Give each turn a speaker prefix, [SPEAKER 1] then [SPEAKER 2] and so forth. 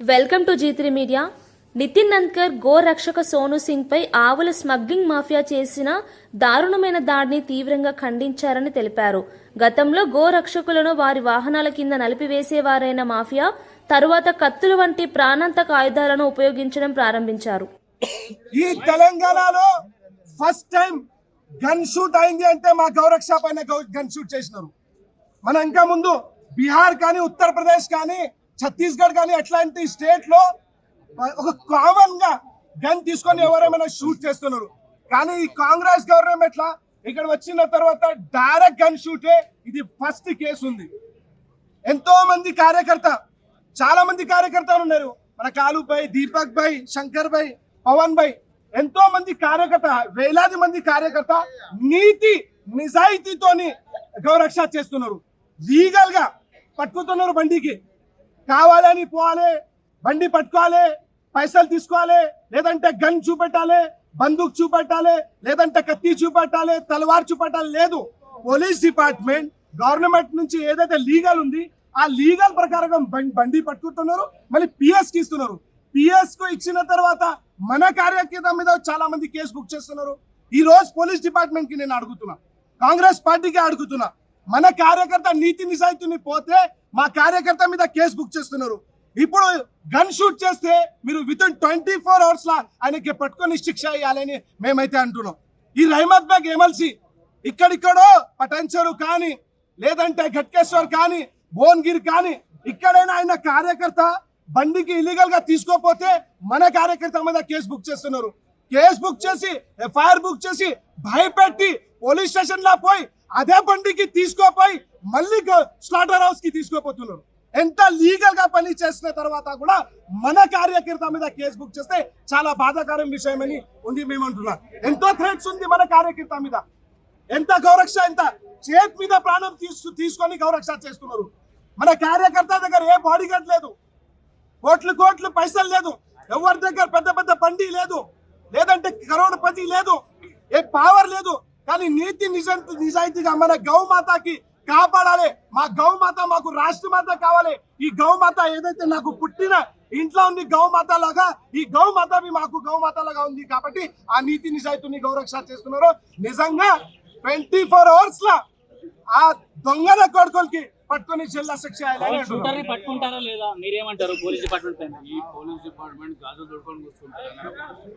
[SPEAKER 1] Welcome to Zee media. Nitin Nandkar go రక్షక సోను సింగ్ పై ఆవుల స్మగ్లింగ్ మాఫియా చేసిన దారుణమైన దాడిని తీవ్రంగా ఖండించారని తెలిపారు. గతంలో గో రక్షకులను వారి వాహనాల కింద నలిపివేసేవారైన మాఫియా తరువాత కత్తులు వంటి ప్రాణాంతక ఆయుధాలను ఉపయోగించడం ప్రారంభించారు.
[SPEAKER 2] ఈ తెలంగాణలో ఫస్ట్ టైం గన్ షూట్ అయింది అంటే మా గౌరక్ష పైన గన్ షూట్ చేసినారు. మన ఇంకా ముందు బీహార్ కానీ ఉత్తరప్రదేశ్ కానీ ఛత్తీస్గఢ్ కానీ అట్లాంటి స్టేట్లో ఒక కామన్గా గన్ తీసుకొని ఎవరేమైనా షూట్ చేస్తున్నారు. కానీ ఈ కాంగ్రెస్ గవర్నమెంట్ ఎట్లా? ఇక్కడ వచ్చిన తర్వాత డైరెక్ట్ గన్ షూటే ఇది ఫస్ట్ కేసు ఉంది. ఎంతో మంది కార్యకర్త చాలా మంది కార్యకర్తలు ఉన్నారు. మన కాలు భాయ్ దీపక్ భాయ్ శంకర్ భాయ్ పవన్ భాయ్ ఎంతో మంది కార్యకర్త వేలాది మంది కార్యకర్త నీతి నిజాయితీతోని గౌరక్ష చేస్తున్నారు. లీగల్గా పట్టుకుతున్నారు బండికి. కావాలని పోవాలి బండి పట్టుకోవాలి పైసలు తీసుకోవాలి లేదంటే గన్ చూపెట్టాలి బందూక్ చూపెట్టాలి లేదంటే కత్తి చూపెట్టాలి తలవార్ చూపెట్టాలి లేదు. పోలీస్ డిపార్ట్మెంట్ గవర్నమెంట్ నుంచి ఏదైతే లీగల్ ఉంది ఆ లీగల్ ప్రకారం బండి పట్టుకుంటున్నారు మళ్ళీ పిఎస్కి ఇస్తున్నారు. పిఎస్కు ఇచ్చిన తర్వాత మన కార్యకర్త మీద చాలా మంది కేసు బుక్ చేస్తున్నారు. ఈ రోజు పోలీస్ డిపార్ట్మెంట్కి నేను అడుగుతున్నా. కాంగ్రెస్ పార్టీకి అడుగుతున్నా. మన కార్యకర్త నీతి నిజాయితీని పోతే మా కార్యకర్త మీద కేసు బుక్ చేస్తున్నారు. ఇప్పుడు గన్ షూట్ చేస్తే మీరు within twenty four hours లా ఆయనకి పట్టుకొని శిక్ష వేయాలని మేమైతే అంటున్నాం. ఈ రహమత్ బాగ్ ఎమ్మెల్సీ ఇక్కడిక్కడో పటంచరు కానీ లేదంటే ఘట్కేశ్వర్ కానీ భువన్గిరి కానీ ఇక్కడైనా ఆయన కార్యకర్త బండికి ఇల్లీగల్గా తీసుకోపోతే మన కార్యకర్త మీద కేసు బుక్ చేస్తున్నారు. కేసు బుక్ చేసి ఎఫ్ఐఆర్ బుక్ చేసి భయపెట్టి పోలీస్ స్టేషన్ లా పోయి అదే బండికి తీసుకోపోయి మళ్ళీ స్లాటర్ హౌస్కి తీసుకోపోతున్నారు. ఎంత లీగల్గా పని చేసిన తర్వాత కూడా మన కార్యకర్త మీద కేసు బుక్ చేస్తే చాలా బాధాకరం విషయం అని ఉంది మేము అంటున్నాం. ఎంతో థ్రెట్స్ ఉంది మన కార్యకర్త మీద. ఎంత గౌరక్ష ఎంత చేతి మీద ప్రాణం తీసు తీసుకొని గౌరక్ష చేస్తున్నారు. మన కార్యకర్త దగ్గర ఏ బాడీ గార్డ్ లేదు. కోట్లు కోట్లు పైసలు లేదు. ఎవరి దగ్గర పెద్ద పెద్ద బండి లేదు. లేదంటే కరోడపతి లేదు. ఏ పవర్ లేదు. కానీ నీతి నిజ నిజాయితీగా మన గౌమాతకి కాపాడాలి. మా గౌమాత మాకు రాష్ట్రమాత కావాలి. ఈ గౌమాత ఏదైతే నాకు పుట్టిన ఇంట్లో ఉంది గౌమాత లాగా ఈ గౌమాత మాకు గౌమాత లాగా ఉంది కాబట్టి ఆ నీతి నిజాయితీని గౌరక్ష చేస్తున్నారు. నిజంగా ట్వంటీ ఫోర్ అవర్స్ లా ఆ దొంగల కొడుకులకి పట్టుకొని చెల్ల శిక్ష
[SPEAKER 3] పట్టుకుంటారా లేదా? మీరేమంటారు? పోలీస్ డిపార్ట్మెంట్ పైన?
[SPEAKER 4] ఈ పోలీస్ డిపార్ట్మెంట్ గాజు దొడుకొని కూర్చుంటారు.